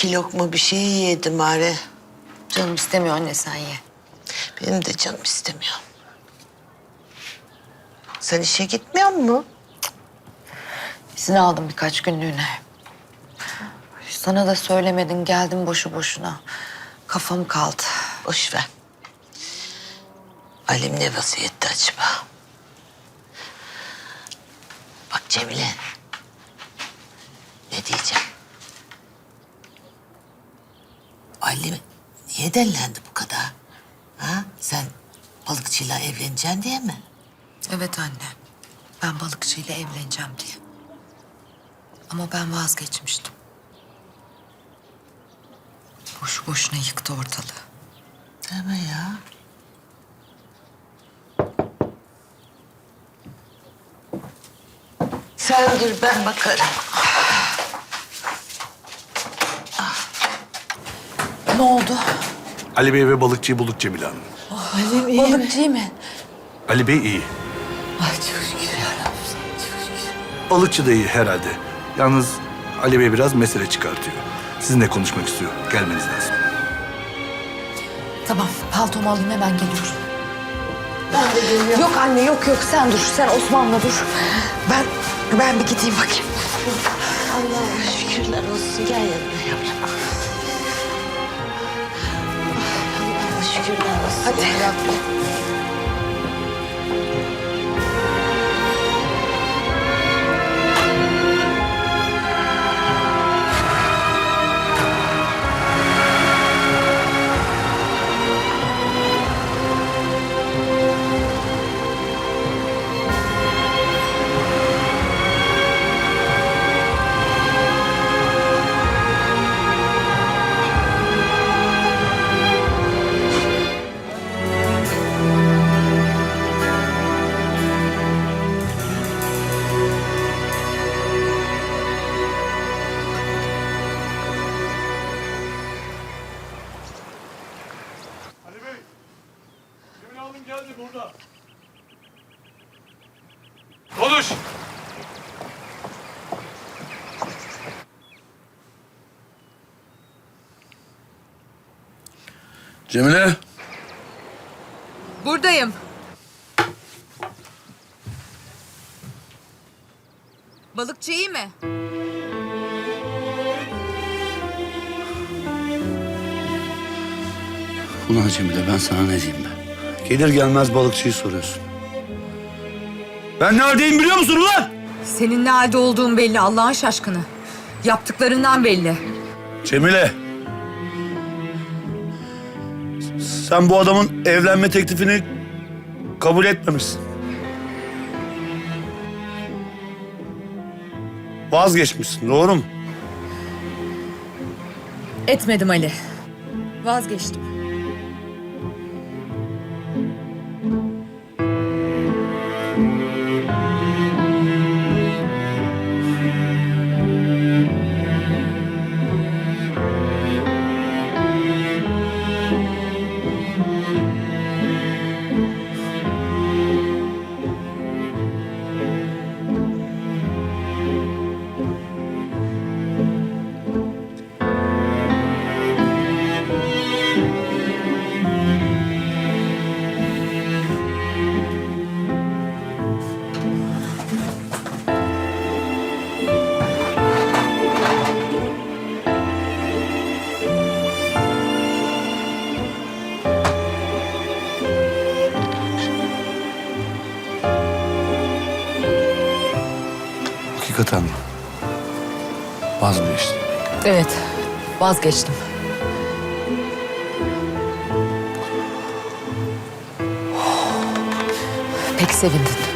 iki lokma bir şey yedim bari. Canım istemiyor anne sen ye. Benim de canım istemiyor. Sen işe gitmiyor mu? İzin aldım birkaç günlüğüne. Sana da söylemedin geldim boşu boşuna. Kafam kaldı. Boş ver. Alim ne vaziyette acaba? Bak Cemile. Ne diyeceğim? Ali niye dellendi bu kadar? Ha? Sen balıkçıyla evleneceksin diye mi? Evet anne. Ben balıkçıyla evleneceğim diye. Ama ben vazgeçmiştim. Boşu boşuna yıktı ortalığı. Deme ya. Sen dur ben bakarım. Ne oldu? Ali Bey ve balıkçıyı bulduk Cemile Hanım. Balıkçı mı? Ali Bey iyi. Ay çok şükür yarabbim. Çok şükür. Balıkçı da iyi herhalde. Yalnız Ali Bey biraz mesele çıkartıyor. Sizinle konuşmak istiyor. Gelmeniz lazım. Tamam paltomu alayım hemen geliyorum. Ben de geliyorum. Yok anne yok yok sen dur. Sen Osman'la dur. Ben ben bir gideyim bakayım. Allah'a şükürler olsun. Gel yanına yavrum. Olsun. Hadi. Geldi burada. Konuş. Cemile. Buradayım. Balıkçı iyi mi? Ulan Cemile ben sana ne diyeyim be? Gelir gelmez balıkçıyı soruyorsun. Ben neredeyim biliyor musun ulan? Senin ne halde olduğun belli Allah'ın şaşkını. Yaptıklarından belli. Cemile. Sen bu adamın evlenme teklifini kabul etmemişsin. Vazgeçmişsin doğru mu? Etmedim Ali. Vazgeçtim. Hakikaten mi? Vazgeçtin. Evet vazgeçtim. Pek sevindin.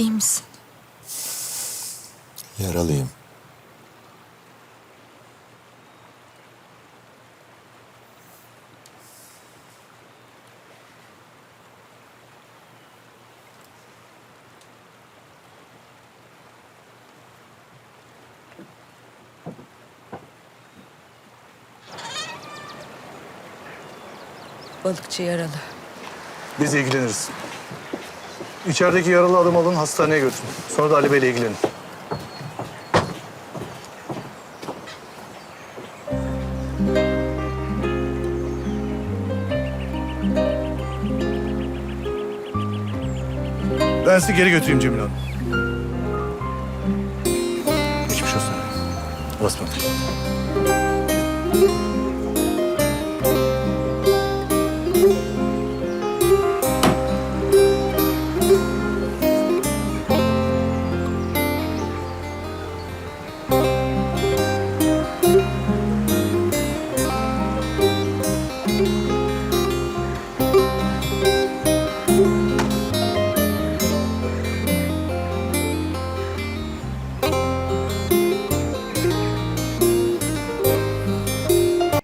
İyi misin? Yaralıyım. Balıkçı yaralı. Biz ilgileniriz. İçerideki yaralı adam alın hastaneye götürün. Sonra da Ali Bey'le ilgilenin. Ben sizi geri götüreyim Cemil Hanım. Geçmiş olsun. Basmadık.